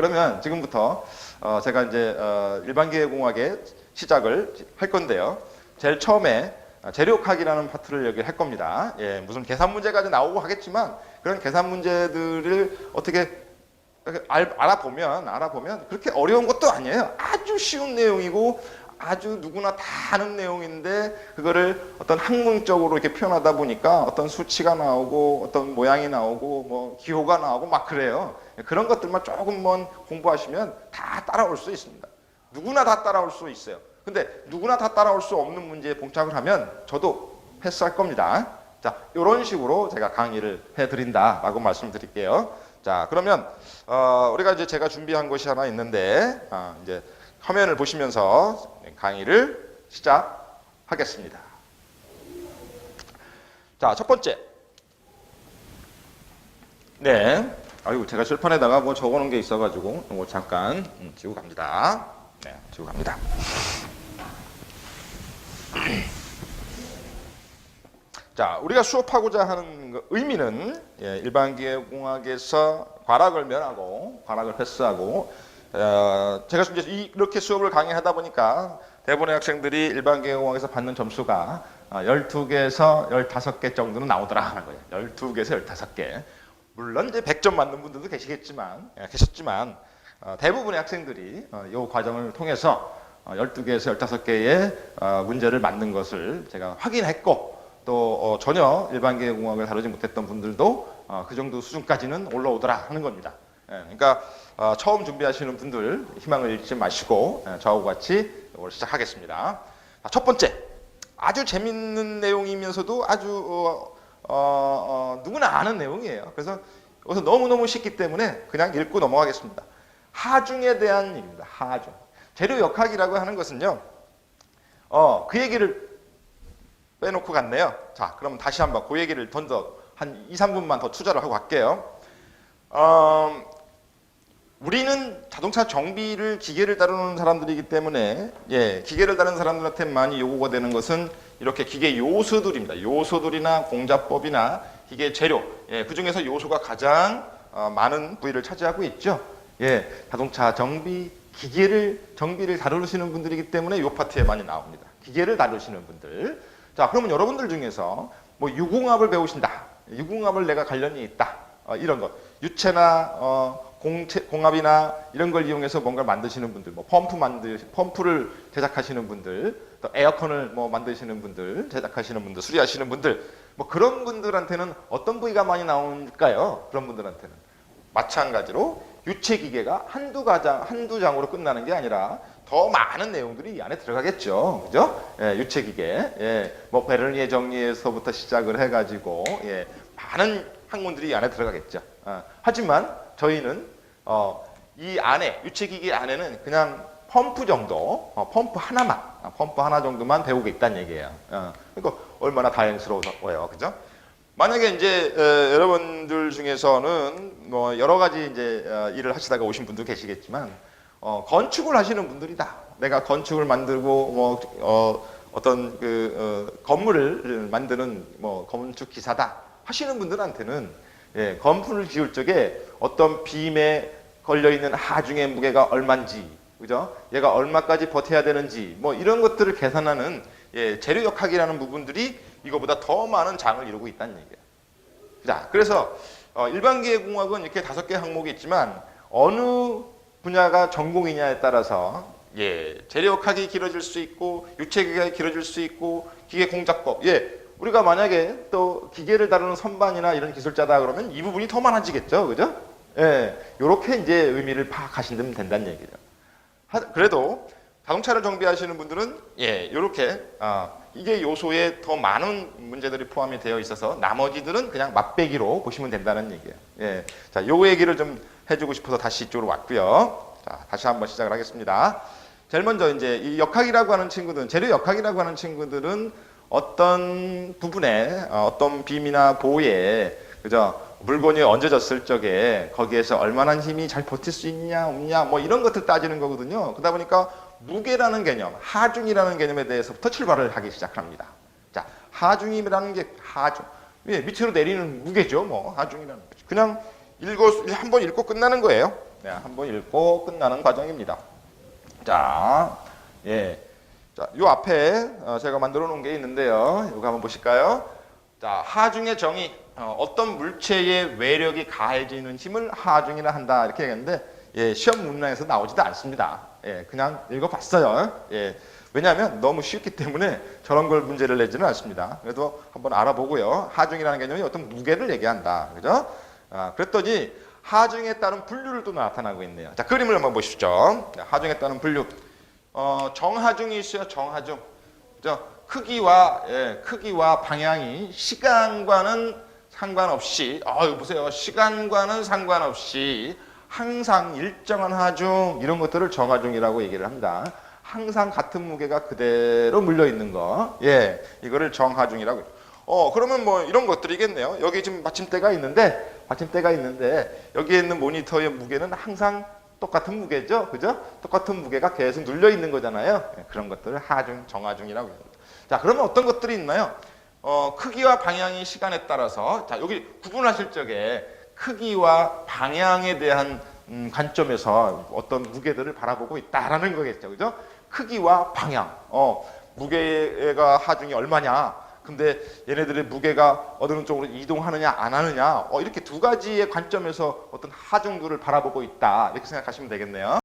그러면 지금부터 어, 제가 이제 어, 일반기계공학의 시작을 할 건데요. 제일 처음에 어, 재료학이라는 파트를 여기 할 겁니다. 예, 무슨 계산 문제까지 나오고 하겠지만 그런 계산 문제들을 어떻게 알, 알아보면 알아보면 그렇게 어려운 것도 아니에요. 아주 쉬운 내용이고 아주 누구나 다 아는 내용인데 그거를 어떤 학문적으로 이렇게 표현하다 보니까 어떤 수치가 나오고 어떤 모양이 나오고 뭐 기호가 나오고 막 그래요. 그런 것들만 조금만 공부하시면 다 따라올 수 있습니다. 누구나 다 따라올 수 있어요. 근데 누구나 다 따라올 수 없는 문제에 봉착을 하면 저도 패스할 겁니다. 자, 이런 식으로 제가 강의를 해드린다라고 말씀드릴게요. 자, 그러면 어, 우리가 이제 제가 준비한 것이 하나 있는데 아, 이제 화면을 보시면서 강의를 시작하겠습니다. 자, 첫 번째. 네. 아이고, 제가 칠판에다가 뭐 적어 놓은 게 있어가지고 뭐 잠깐 음, 지고 갑니다. 네, 지고 갑니다. 자, 우리가 수업하고자 하는 그 의미는 예, 일반 기계공학에서 과락을 면하고 과락을 패스하고 어, 제가 이제 이- 이렇게 수업을 강의하다 보니까 대부분의 학생들이 일반기계공학에서 받는 점수가 어, 12개에서 15개 정도는 나오더라 하는 거예요. 12개에서 15개. 물론 이제 100점 맞는 분들도 계시겠지만 예, 계셨지만 어, 대부분의 학생들이 어, 이 과정을 통해서 어, 12개에서 15개의 어, 문제를 맞는 것을 제가 확인했고 또 어, 전혀 일반 계공학을 다루지 못했던 분들도 어, 그 정도 수준까지는 올라오더라 하는 겁니다. 예, 그러니까 어, 처음 준비하시는 분들 희망을 잃지 마시고 예, 저하고 같이 이걸 시작하겠습니다. 자, 첫 번째 아주 재밌는 내용이면서도 아주 어, 어, 어, 누구나 아는 내용이에요. 그래서 여기서 너무너무 쉽기 때문에 그냥 읽고 넘어가겠습니다. 하중에 대한 얘기입니다. 하중. 재료 역학이라고 하는 것은요. 어, 그 얘기를 빼놓고 갔네요. 자, 그럼 다시 한번 그 얘기를 던져 한 2, 3분만 더 투자를 하고 갈게요. 어, 우리는 자동차 정비를 기계를 다루는 사람들이기 때문에 예, 기계를 다루는 사람들한테 많이 요구가 되는 것은 이렇게 기계 요소들입니다. 요소들이나 공자법이나 기계 재료 예, 그 중에서 요소가 가장 어, 많은 부위를 차지하고 있죠. 예, 자동차 정비 기계를 정비를 다루시는 분들이기 때문에 이 파트에 많이 나옵니다. 기계를 다루시는 분들. 자, 그러면 여러분들 중에서 뭐 유공합을 배우신다. 유공합을 내가 관련이 있다. 어, 이런 것. 유체나 어, 공체, 공합이나 이런 걸 이용해서 뭔가를 만드시는 분들, 뭐 펌프 만드 펌프를 제작하시는 분들, 또 에어컨을 뭐 만드시는 분들, 제작하시는 분들, 수리하시는 분들, 뭐 그런 분들한테는 어떤 부위가 많이 나올까요? 그런 분들한테는 마찬가지로 유체 기계가 한두 가장 한두 장으로 끝나는 게 아니라 더 많은 내용들이 이 안에 들어가겠죠. 그죠? 예, 유체 기계. 예, 뭐 베르니에 정리에서부터 시작을 해 가지고 예, 많은 학문들이 이 안에 들어가겠죠. 아, 하지만 저희는 어, 이 안에 유체 기계 안에는 그냥 펌프 정도, 어, 펌프 하나만, 아, 펌프 하나 정도만 배우고 있다는 얘기예요. 어, 그러니까 얼마나 다행스러워요, 그죠? 만약에 이제 어, 여러분들 중에서는 뭐 여러 가지 이제 어, 일을 하시다가 오신 분도 계시겠지만 어, 건축을 하시는 분들이다. 내가 건축을 만들고 뭐 어, 어떤 그 어, 건물을 만드는 뭐 건축 기사다 하시는 분들한테는 예, 건물을 지을 적에 어떤 빔에 걸려 있는 하중의 무게가 얼마인지 그죠? 얘가 얼마까지 버텨야 되는지 뭐 이런 것들을 계산하는 예, 재료 역학이라는 부분들이 이거보다 더 많은 장을 이루고 있다는 얘기예요. 자, 그래서 어, 일반기계공학은 이렇게 다섯 개 항목이 있지만 어느 분야가 전공이냐에 따라서 예, 재료학이 길어질 수 있고 유체기계가 길어질 수 있고 기계 공작법 예, 우리가 만약에 또 기계를 다루는 선반이나 이런 기술자다 그러면 이 부분이 더 많아지겠죠, 그죠? 예, 요렇게 이제 의미를 파악하시면 된다는 얘기죠. 하- 그래도 자동차를 정비하시는 분들은 예, 이렇게 아, 이게 요소에 더 많은 문제들이 포함이 되어 있어서 나머지들은 그냥 맛배기로 보시면 된다는 얘기예요. 예, 자, 요 얘기를 좀 해주고 싶어서 다시 이쪽으로 왔고요. 자, 다시 한번 시작을 하겠습니다. 제일 먼저 이제 이 역학이라고 하는 친구들은 재료 역학이라고 하는 친구들은 어떤 부분에 어, 어떤 빔이나 보에 그죠 물건이 얹어졌을 적에 거기에서 얼마나 힘이 잘 버틸 수 있냐 없냐 뭐 이런 것들 따지는 거거든요. 그러다 보니까 무게라는 개념, 하중이라는 개념에 대해서부터 출발을 하기 시작합니다. 자, 하중이라는 게 하중. 예, 밑으로 내리는 무게죠. 뭐 하중이라는 거죠. 그냥 읽어 한 번 읽고 끝나는 거예요. 네, 한번 읽고 끝나는 과정입니다. 자, 예. 자, 요 앞에 어, 제가 만들어 놓은 게 있는데요. 이거 한번 보실까요? 자, 하중의 정의. 어, 떤 물체의 외력이 가해지는 힘을 하중이라 한다. 이렇게 얘기했는데, 예, 시험 문항에서 나오지도 않습니다. 예, 그냥 읽어봤어요. 예. 왜냐하면 너무 쉽기 때문에 저런 걸 문제를 내지는 않습니다. 그래도 한번 알아보고요. 하중이라는 개념이 어떤 무게를 얘기한다. 그죠? 아, 그랬더니 하중에 따른 분류를 또 나타나고 있네요. 자, 그림을 한번. 자, 하중에 따른 분류. 어, 정하중이 있어요. 정하중. 그죠? 크기와 예, 크기와 방향이 시간과는 상관없이 아, 이거 보세요. 시간과는 상관없이 항상 일정한 하중 이런 것들을 정하중이라고 얘기를 합니다. 항상 같은 무게가 그대로 물려 있는 거. 예. 이거를 정하중이라고. 어, 그러면 뭐 이런 것들이겠네요. 여기 지금 받침대가 있는데 받침대가 있는데 여기에 있는 모니터의 무게는 항상 똑같은 무게죠. 그죠? 똑같은 무게가 계속 눌려 있는 거잖아요. 예, 그런 것들을 하중, 정하중이라고 합니다. 자, 그러면 어떤 것들이 있나요? 어, 크기와 방향이 시간에 따라서 자, 여기 구분하실 적에 크기와 방향에 대한 음, 관점에서 어떤 무게들을 바라보고 있다라는 거겠죠. 그죠? 크기와 방향. 어, 무게가 하중이 얼마냐? 근데 얘네들의 무게가 어느 쪽으로 이동하느냐 안 하느냐 어, 이렇게 두 가지의 관점에서 어떤 하중들을 바라보고 있다 이렇게 생각하시면 되겠네요.